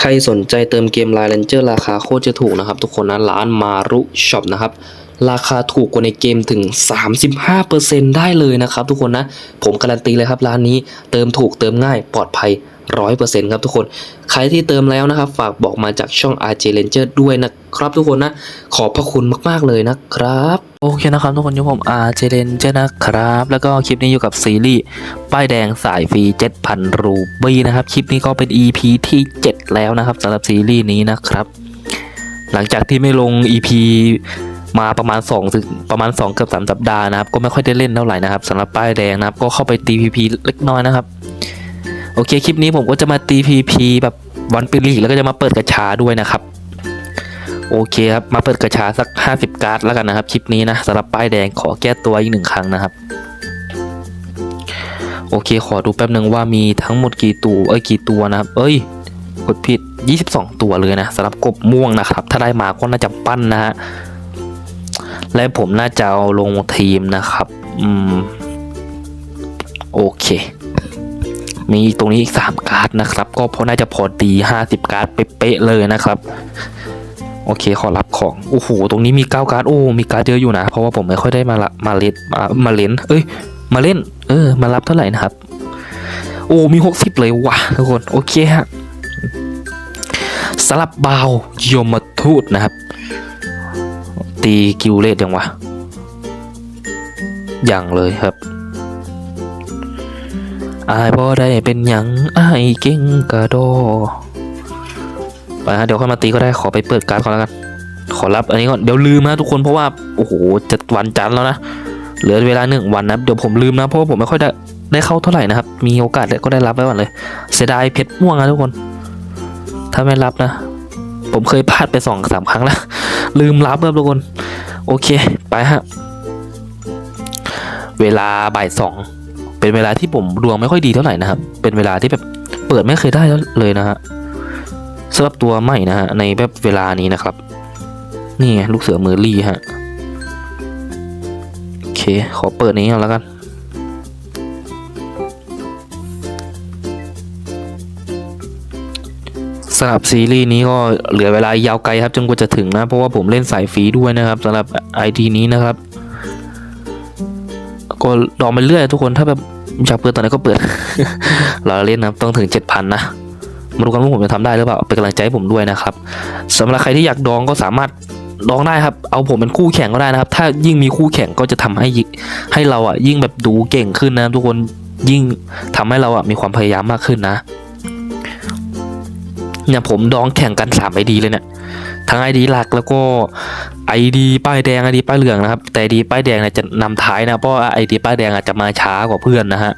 ใครสนใจเติมเกม Line Ranger ราคาโคตรจะถูกนะครับ ทุกคนนะร้านมารุช็อปนะครับราคาถูกกว่าในเกมถึง 35%ได้เลยนะครับทุกคนนะ ผมการันตีเลยครับร้านนี้เติมถูกเติมง่ายปลอดภัย 100%ครับทุกคน ใครที่เติมแล้วนะครับ ฝากบอกมาจากช่อง RJ Ranger ด้วยนะครับทุกคนนะ ขอบพระคุณมากๆเลยนะครับ โอเคนะครับทุกคนยูผม RJ Ranger นะครับ แล้วก็คลิปนี้อยู่กับซีรีส์ป้ายแดงสายฟรี 7,000 รูบี้นะครับ คลิปนี้ก็เป็น EP ที่ 7 แล้วนะครับสำหรับซีรีส์นี้นะครับ หลังจากที่ไม่ลง EP มาประมาณ2ถึงประมาณ2เกือบ3สัปดาห์นะครับ ก็ไม่ค่อยได้เล่นเท่าไหร่นะครับสำหรับป้ายแดงนะครับ ก็เข้าไปตี PP เล็กน้อยนะครับ โอเคคลิปนี้ผมก็จะมาตี PP แบบวันปิลีกแล้วก็จะมาเปิดกระชาด้วยนะครับ โอเคครับมาเปิดกระชาสัก 50 การ์ดแล้วกันนะครับคลิปนี้นะสำหรับป้ายแดงขอแก้ตัวอีกหนึ่งครั้งนะครับ โอเคขอดูแป๊บหนึ่งว่ามีทั้งหมดกี่ตัวเอ้ยกี่ตัวนะครับ เอ้ยกดผิด 22 ตัวเลยนะสำหรับกบม่วงนะครับ ถ้าได้มาก็น่าจะปั้นนะฮะและผมน่าจะเอาลงทีมนะครับ อืม โอเค มีตรงนี้อีก3การ์ดนะครับ ก็พอน่าจะพอดี 50 การ์ดเป๊ะเลยนะครับ โอเคขอรับของโอ้โหตรงนี้มี 9 การ์ดโอ้มีการ์ดเยอะอยู่นะ เพราะว่าผมไม่ค่อยได้มาละมาเล่นมามาเล่นเอ้ย มาเล่น เออ มารับเท่าไหร่นะครับ โอ้มี 60 เลยว่ะทุกคนโอเคฮะสลับบาวยมทูตนะครับ ตีกิวเลตยังวะยังเลยครับ อายบ่ได้เป็นหยังอายเก่งกระโดไปฮะเดี๋ยวค่อยมาตีก็ได้ขอไปเปิดการ์ดก่อนแล้วกันขอรับอันนี้ก่อนเดี๋ยวลืมนะทุกคนเพราะว่าโอ้โหจะวันจันทร์แล้วนะเหลือเวลาหนึ่งวันนะเดี๋ยวผมลืมนะเพราะว่าผมไม่ค่อยได้ได้เข้าเท่าไหร่นะครับ มีโอกาสก็ได้รับไว้ก่อนเลย เสียดายเพชรม่วงนะทุกคน ถ้าไม่รับนะ ผมเคยพลาดไปสองสามครั้งแล้ว ลืมรับครับทุกคน โอเค ไปฮะ เวลาบ่ายสอง เป็นเวลาที่ผมดวงไม่ค่อยดีเท่าไหร่นะครับ เป็นเวลาที่แบบเปิดไม่เคยได้เลยนะฮะสำหรับตัวใหม่นะฮะในแบบเวลานี้นะครับ นี่ไงลูกเสือเมอร์ลี่ฮะโอเค ขอเปิดนี้ก่อนแล้วกันสำหรับซีรีส์นี้ก็เหลือเวลายาวไกลครับจนกว่าจะถึงนะ เพราะว่าผมเล่นสายฟรีด้วยนะครับสำหรับไอดีนี้นะครับ ก็ดองไปเรื่อยทุกคนถ้าแบบอยากเปิดตอนไหนก็เปิดเราเล่นนะครับต้องถึง 7,000 นะมาดูกันว่าผมจะทำได้หรือเปล่าเป็นกำลังใจให้ผมด้วยนะครับสำหรับใครที่อยากดองก็สามารถดองได้ครับ เอาผมเป็นคู่แข่งก็ได้นะครับ ถ้ายิ่งมีคู่แข่งก็จะทำให้ยิ่งให้เราอะยิ่งแบบดูเก่งขึ้นนะทุกคนยิ่งทำให้เราอะมีความพยายามมากขึ้นนะเนี่ยผมดองแข่งกัน3 ID เลยเนี่ย ทั้ง ID หลักแล้วก็ ID ป้ายแดง ID ป้ายเหลืองนะครับ แต่ ID ป้ายแดงเนี่ยจะนำท้ายนะเพราะ ID ป้ายแดงอาจจะมาช้ากว่าเพื่อนนะฮะ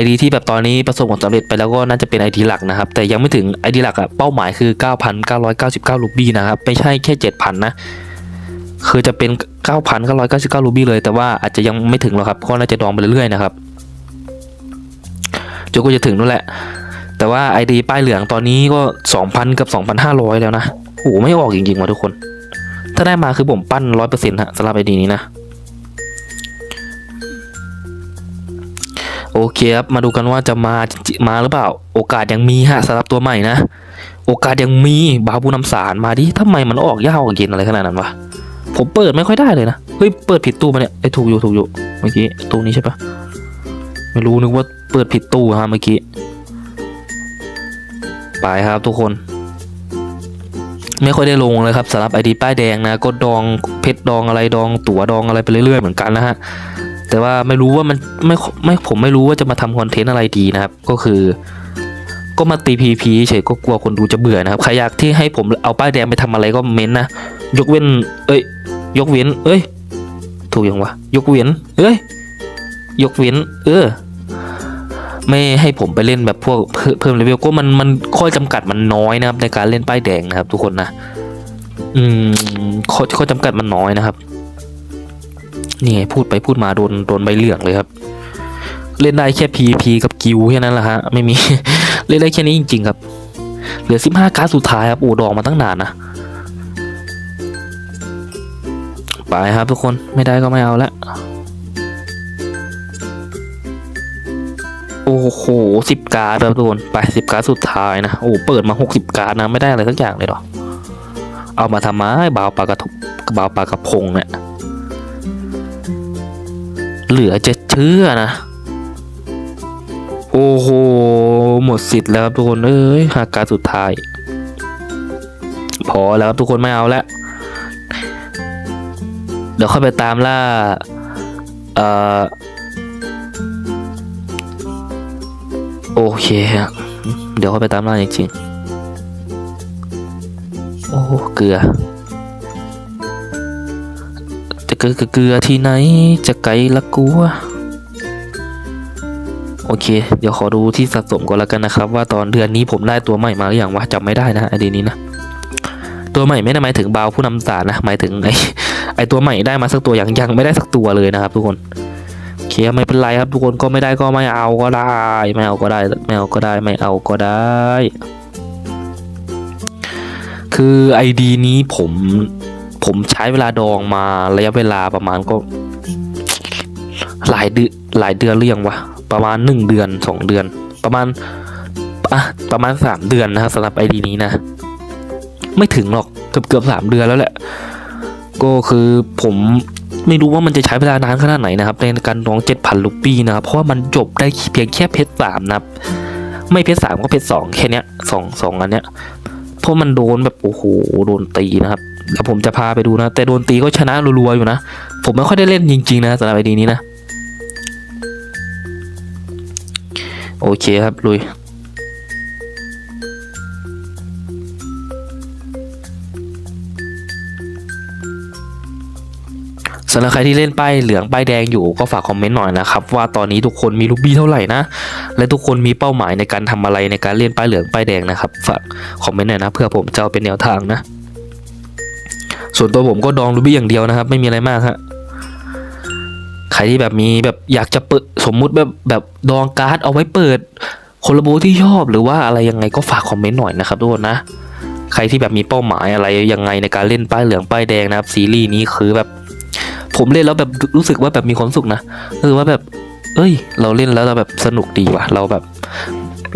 ID ที่แบบตอนนี้ประสบความสำเร็จไปแล้วก็น่าจะเป็น ID หลักนะครับ แต่ยังไม่ถึง ID หลักอะเป้าหมายคือ 9,999 รูบี้นะครับไม่ใช่แค่ 7,000 นะคือจะเป็น 9,999 รูบี้เลย แต่ว่าอาจจะยังไม่ถึงหรอกครับก็น่าจะดองไปเรื่อยๆนะครับจนกว่าจะถึงนั่นแหละ แต่ว่า ID ป้ายเหลืองตอนนี้ก็ 2,000 กับ 2,500 แล้วนะ โอ้โหไม่ออกจริงๆว่ะทุกคน ถ้าได้มาคือผมปั้น100%ฮะสำหรับ ID นี้นะ โอเคครับ มาดูกันว่าจะมามาหรือเปล่า โอกาสยังมีฮะสำหรับตัวใหม่นะ โอกาสยังมีบาบูนำสารมาดิทำไมมันออกยากออกเย็นอะไรขนาดนั้นวะผมเปิดไม่ค่อยได้เลยนะ เฮ้ย เปิดผิดตู้มาเนี่ยไอ้ถูกอยู่ถูกอยู่ เมื่อกี้ตู้นี้ใช่ปะไม่รู้นึกว่าเปิดผิดตู้ฮะเมื่อกี้ ไปครับทุกคน ไม่ค่อยได้ลงเลยครับสำหรับไอดีป้ายแดงนะก็ดองเพชรดองอะไรดองตั๋วดองอะไรไปเรื่อยๆเหมือนกันนะฮะแต่ว่าไม่รู้ว่ามันไม่ไม่ผมไม่รู้ว่าจะมาทำคอนเทนต์อะไรดีนะครับ ก็คือ ก็มาตีพีพีเฉยก็กลัวคนดูจะเบื่อนะครับใครอยากที่ให้ผมเอาป้ายแดงไปทำอะไรก็เม้นนะยกเว้น เอ้ย ยกเว้น เอ้ย ถูกยังวะยกเว้น เอ้ย ยกเว้น เออ ไม่ให้ผมไปเล่นแบบพวกเพิ่มเลเวลก็มันมันข้อจำกัดมันน้อยนะครับในการเล่นป้ายแดงนะครับ ทุกคนนะอืมข้อข้อจำกัดมันน้อยนะครับนี่ไงพูดไปพูดมาโดนโดนใบเหลืองเลยครับ เล่นได้แค่ PVP กับกิวแค่นั้นแหละฮะไม่มีเล่นได้แค่นี้จริง ๆ ครับ เหลือ 15 การ์ดสุดท้ายครับโอ้ดองมาตั้งนานนะไปครับทุกคนไม่ได้ก็ไม่เอาละ โอ้โหสิบการ์ดครับทุกคนไปสิบการ์ดสุดท้ายนะ โอ้เปิดมาหกสิบการ์ดนะ ไม่ได้อะไรสักอย่างเลยหรอ เอามาทำไมบาวปลากระทุบาวปลากระพงเนี่ย เหลือจะเชื่อนะ โอ้โห หมดสิทธิ์แล้วครับทุกคนเอ้ยหาการสุดท้าย พอแล้วครับทุกคนไม่เอาแล้ว เดี๋ยวค่อยไปตามล่า เอ่อ โอเคเดี๋ยวค่อยไปตามล่าจริงๆ โอ้เกลือ จะเกลือเกลือที่ไหน จะไกลละกัว โอเค เดี๋ยวขอดูที่สะสมก่อนแล้วกันนะครับ ว่าตอนเดือนนี้ผมได้ตัวใหม่มาหรือยังวะจำไม่ได้นะไอดีนี้นะ ตัวใหม่ไม่ได้หมายถึงบาวผู้นำสารนะ หมายถึงไอไอตัวใหม่ได้มาสักตัวอยังยังไม่ได้สักตัวเลยนะครับทุกคน เคไม่เป็นไรครับทุกคนก็ไม่ได้ก็ไม่เอาก็ได้ ไม่เอาก็ได้ไม่เอาก็ได้ไม่เอาก็ได้ คือไอดีนี้ผมผมใช้เวลาดองมาระยะเวลาประมาณก็ หลายเดือนหลายเดือนหรืองวะประมาณหนึ่งเดือนสองเดือน ประมาณอะประมาณสามเดือนนะครับสำหรับไอดีนี้นะ ไม่ถึงหรอกเกือบเกือบสามเดือนแล้วแหละ ก็คือผม ไม่รู้ว่ามันจะใช้เวลานานขนาดไหนนะครับในการดองเจ็ดพันลูปี้นะครับเพราะว่ามันจบได้เพียงแค่เพชรสามนะครับไม่เพชรสามก็เพชรสองแค่เนี้ยสองสองอันเนี้ยเพราะมันโดนแบบโอ้โหโดนตีนะครับแล้วผมจะพาไปดูนะ แต่โดนตีก็ชนะรัวๆอยู่นะ ผมไม่ค่อยได้เล่นจริงๆนะสำหรับไอดีนี้นะ โอเคครับลุย สำหรับใครที่เล่นป้ายเหลืองป้ายแดงอยู่ก็ฝากคอมเมนต์หน่อยนะครับว่าตอนนี้ทุกคนมีลูกบี้เท่าไหร่นะ และทุกคนมีเป้าหมายในการทำอะไรในการเล่นป้ายเหลืองป้ายแดงนะครับฝากคอมเมนต์หน่อยนะเพื่อผมจะเอาเป็นแนวทางนะ ส่วนตัวผมก็ดองลูบี้อย่างเดียวนะครับ ไม่มีอะไรมากฮะใครที่แบบมีแบบอยากจะเปิดสมมุติแบบแบบดองการ์ดเอาไว้เปิดคนละโบที่ชอบหรือว่าอะไรยังไงก็ฝากคอมเมนต์หน่อยนะครับทุกคนนะ ใครที่แบบมีเป้าหมายอะไรยังไงในการเล่นป้ายเหลืองป้ายแดงนะครับซีรีส์นี้คือแบบ ผมเล่นแล้วแบบรู้สึกว่าแบบมีความสุขนะคือว่าแบบ เอ้ย เราเล่นแล้วเราแบบสนุกดีว่ะ เราแบบ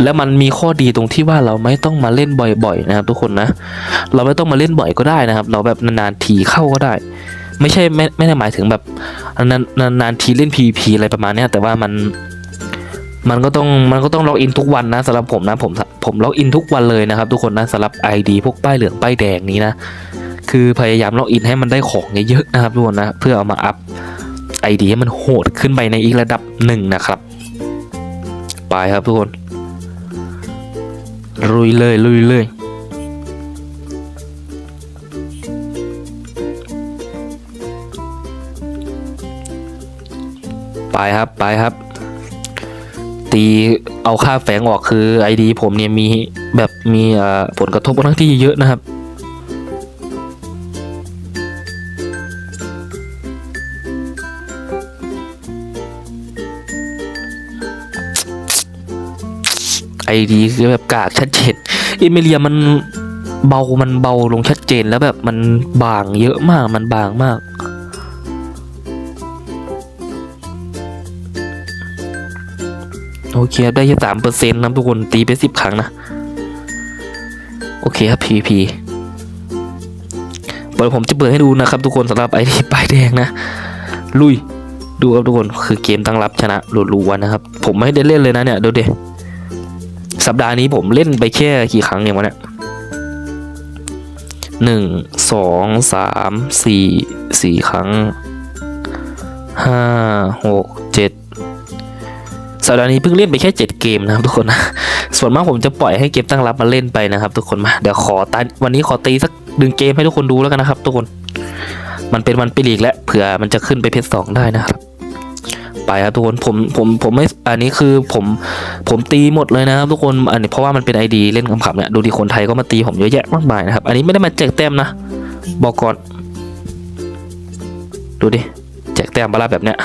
แล้วมันมีข้อดีตรงที่ว่าเราไม่ต้องมาเล่นบ่อยๆนะครับทุกคนนะ เราไม่ต้องมาเล่นบ่อยก็ได้นะครับ เราแบบนานๆทีเข้าก็ได้ ไม่ใช่ไม่ไม่ได้หมายถึงแบบนานนานๆทีเล่น PVP อะไรประมาณนี้แต่ว่ามันมันก็ต้องมันก็ต้องล็อกอินทุกวันนะสำหรับผมนะผมผมล็อกอินทุกวันเลยนะครับ ทุกคนนะสำหรับ ID พวกป้ายเหลืองป้ายแดงนี้นะ คือพยายามล็อกอินให้มันได้ของเยอะๆนะครับทุกคนนะเพื่อเอามาอัพไอดีให้มันโหดขึ้นไปในอีกระดับหนึ่งนะครับ ไปครับทุกคนลุยเลยลุยเลยไปครับไปครับ ตีเอาค่าแฝงออกคือไอดีผมเนี่ยมีแบบมีผลกระทบค่อนข้างที่เยอะนะครับ ไอดีคือแบบกากชัดเจนเอมิเลียมันเบามันเบาลงชัดเจนแล้วแบบมันบางเยอะมากมันบางมาก โอเคครับได้แค่สามเปอร์เซ็นต์นะทุกคนตีไปสิบครั้งนะ โอเคครับ PVP เดี๋ยวผมจะเปิดให้ดูนะครับทุกคนสำหรับไอทีป้ายแดงนะ ลุยดูครับทุกคนคือเกมตั้งรับชนะรัวๆนะครับ ผมไม่ได้เล่นเลยนะเนี่ยดูดิ สัปดาห์นี้ผมเล่นไปแค่กี่ครั้งเนี่ยวะเนี่ยหนึ่งสองสามสี่สี่ครั้งห้าหกเจ็ดสัปดาห์นี้เพิ่งเล่นไปแค่เจ็ดเกมนะครับทุกคนนะส่วนมากผมจะปล่อยให้เกมตั้งรับมาเล่นไปนะครับ ทุกคนมาเดี๋ยวขอตวันนี้ขอตีสักดึงเกมให้ทุกคนดูแล้วกันนะครับ ทุกคน มันเป็นวันปีลีกแล้วเผื่อมันจะขึ้นไปเพชรสองได้นะครับ ไปครับทุกคนผมผมผมไม่อันนี้คือผมผมตีหมดเลยนะครับทุกคนอันนี้เพราะว่ามันเป็นไอดีเล่นขำๆเนี่ยดูดิคนไทยก็มาตีผมเยอะแยะมากมายนะครับอันนี้ไม่ได้มาแจกแต้มนะบอกก่อนดูดิแจกแต้มบาราแบบเนี้ย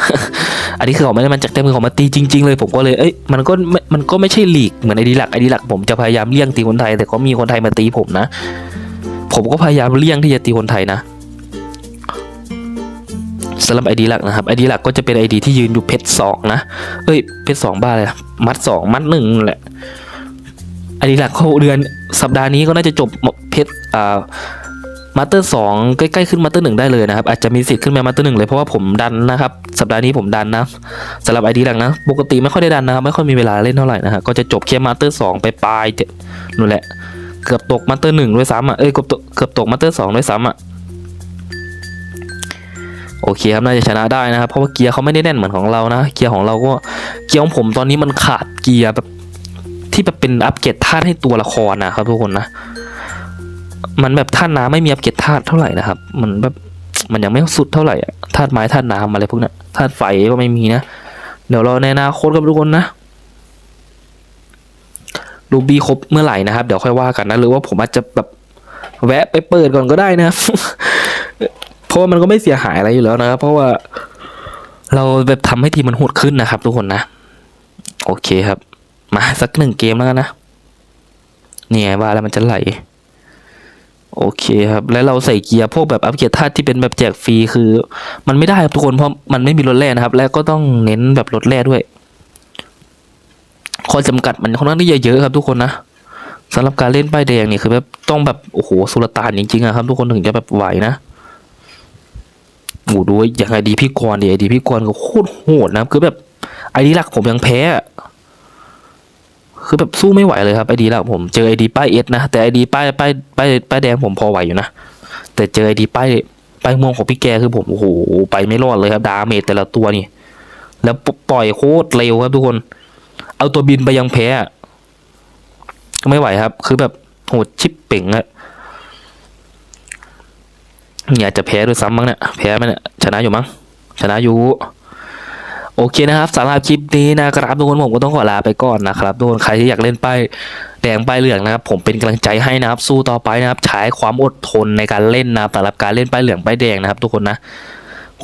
อันนี้คือเขาไม่ได้มาแจกแต้มคือเขามาตีจริง ๆ เลยผมก็เลย เอ้ย มันก็ไม่มันก็ไม่ใช่หลีกเหมือนไอดีหลักไอดีหลักผมจะพยายามเลี่ยงตีคนไทย แต่ก็มีคนไทยมาตีผมนะ ผมก็พยายามเลี่ยงที่จะตีคนไทยนะ สำหรับ ID หลักนะครับ ID หลักก็จะเป็น ID ที่ยืนอยู่เพชรสองนะ เอ้ยเพชรสองบ้าเลยนะมัดสองมัดหนึ่งนั่แหละ ID หลักเขาเดือนสัปดาห์นี้ก็น่าจะจบเพชรอ่ามาสเตอร์สองใกล้ๆขึ้นมาสเตอร์หนึ่งได้เลยนะครับ อาจจะมีสิทธิ์ขึ้นมามาสเตอร์หนึ่งเลยเพราะว่าผมดันนะครับ สัปดาห์นี้ผมดันนะสำหรับ ID หลักนะ ปกติไม่ค่อยได้ดันนะครับ ไม่ค่อยมีเวลาเล่นเท่าไหร่นะฮะก็จะจบแค่มาสเตอร์สองไปปลายเจนู่นแหละ เกือบตกมาสเตอร์หนึ่งด้วยซ้ำอะเอ้ยเกือบตกเกือบตกมาสเตอร์สองด้วยซ้ำอะ โอเคครับน่าจะชนะได้นะครับ เพราะว่าเกียร์เขาไม่ได้แน่นเหมือนของเรานะ เกียร์ของเราก็เกียร์ของผมตอนนี้มันขาดเกียร์แบบที่แบบเป็นอัปเกรดธาตุให้ตัวละครนะครับทุกคนนะ มันแบบธาตุน้ำไม่มีอัปเกรดธาตุเท่าไหร่นะครับ มันแบบมันยังไม่สุดเท่าไหร่อะธาตุไม้ธาตุน้ำอะไรพวกนี้ยธาตุไฟก็ไม่มีนะ เดี๋ยวเราในอนาคตกับทุกคนนะรูบี้ครบเมื่อไหร่นะครับ เดี๋ยวค่อยว่ากันนะ หรือว่าผมอาจจะแบบแวะไปเปิดก่อนก็ได้นะค รับเพราะว่ามันก็ไม่เสียหายอะไรอยู่แล้วนะครับ เพราะว่าเราแบบทำให้ทีมมันโหดขึ้นนะครับ ทุกคนนะ โอเคครับ มาสักหนึ่งเกมแล้วกันนะ เนี่ยว่าแล้วมันจะไหล โอเคครับ แล้วเราใส่เกียร์พวกแบบอัปเกรดธาตุที่เป็นแบบแจกฟรีคือ มันไม่ได้ครับทุกคนเพราะมันไม่มีรถแร่นะครับ และก็ต้องเน้นแบบรถแร่ด้วยข้อจำกัดมันค่อนข้างที่จะเยอะครับทุกคนนะสำหรับการเล่นป้ายแดงนี่คือแบบต้องแบบโอ้โหสุลต่านจริงๆอะครับ ทุกคนถึงจะแบบไหวนะ โอ้ดูอย่างไอดีพี่กรณ์ดิไอดีพี่กรณ์ก็โคตรโหดนะคือแบบไอดีหลักผมยังแพ้ คือแบบสู้ไม่ไหวเลยครับไอดีหลักผมเจอไอดีป้ายเอสนะแต่ไอดีป้ายป้ายป้ายป้ายแดงผมพอไหวอยู่นะแต่เจอไอดีป้ายป้ายม่วงของพี่แกคือผมโอ้โหไปไม่รอดเลยครับดาเมจแต่ละตัวนี่แล้วปล่อยโคตรเร็วครับทุกคน เอาตัวบินไปยังแพ้ไม่ไหวครับ คือแบบโหดชิปเป่งอะ อยากจะแพ้ด้วยซ้ำมั้งเนี่ยแพ้ไหมเนี่ยชนะอยู่มั้งชนะอยู่โอเคนะครับสำหรับคลิปนี้นะครับทุกคนผมก็ต้องขอลาไปก่อนนะครับทุกคนใครที่อยากเล่นป้ายแดงป้ายเหลืองนะครับผมเป็นกำลังใจให้นะครับสู้ต่อไปนะครับใช้ความอดทนในการเล่นนะสำหรับการเล่นป้ายเหลืองป้ายแดงนะครับ ทุกคนนะ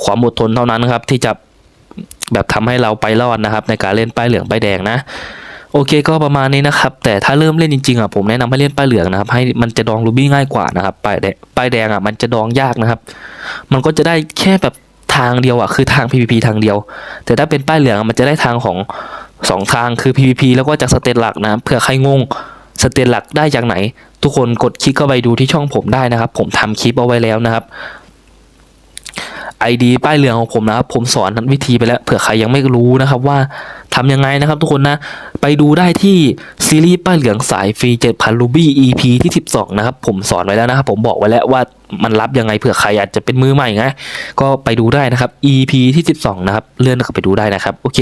ความอดทนเท่านั้นครับที่จะแบบทำให้เราไปรอดนะครับ ในการเล่นป้ายเหลืองป้ายแดงนะ โอเคก็ประมาณนี้นะครับ แต่ถ้าเริ่มเล่นจริงๆอะผมแนะนำให้เล่นป้ายเหลืองนะครับ ให้มันจะดองรูบี้ง่ายกว่านะครับป้ายแดงป้ายแดงอะมันจะดองยากนะครับ มันก็จะได้แค่แบบทางเดียวอะคือทาง PVP ทางเดียว แต่ถ้าเป็นป้ายเหลืองมันจะได้ทางของสองทางคือ PVP แล้วก็จากสเตตหลักนะเผื่อใครงงสเตตหลักได้จากไหน ทุกคนกดคลิกเข้าไปดูที่ช่องผมได้นะครับ ผมทำคลิปเอาไว้แล้วนะครับ ID ป้ายเหลืองของผมนะครับ ผมสอนวิธีไปแล้วเผื่อใครยังไม่รู้นะครับว่าทำยังไงนะครับทุกคนนะ ไปดูได้ที่ซีรีส์ป้ายเหลืองสายฟรี7,000 Ruby EP ที่ 12 นะครับ ผมสอนไว้แล้วนะครับ ผมบอกไว้แล้วว่ามันรับยังไงเผื่อใครอาจจะเป็นมือใหม่ไงก็ไปดูได้นะครับ EP ที่ 12 นะครับ เลื่อนกลับไปดูได้นะครับ โอเค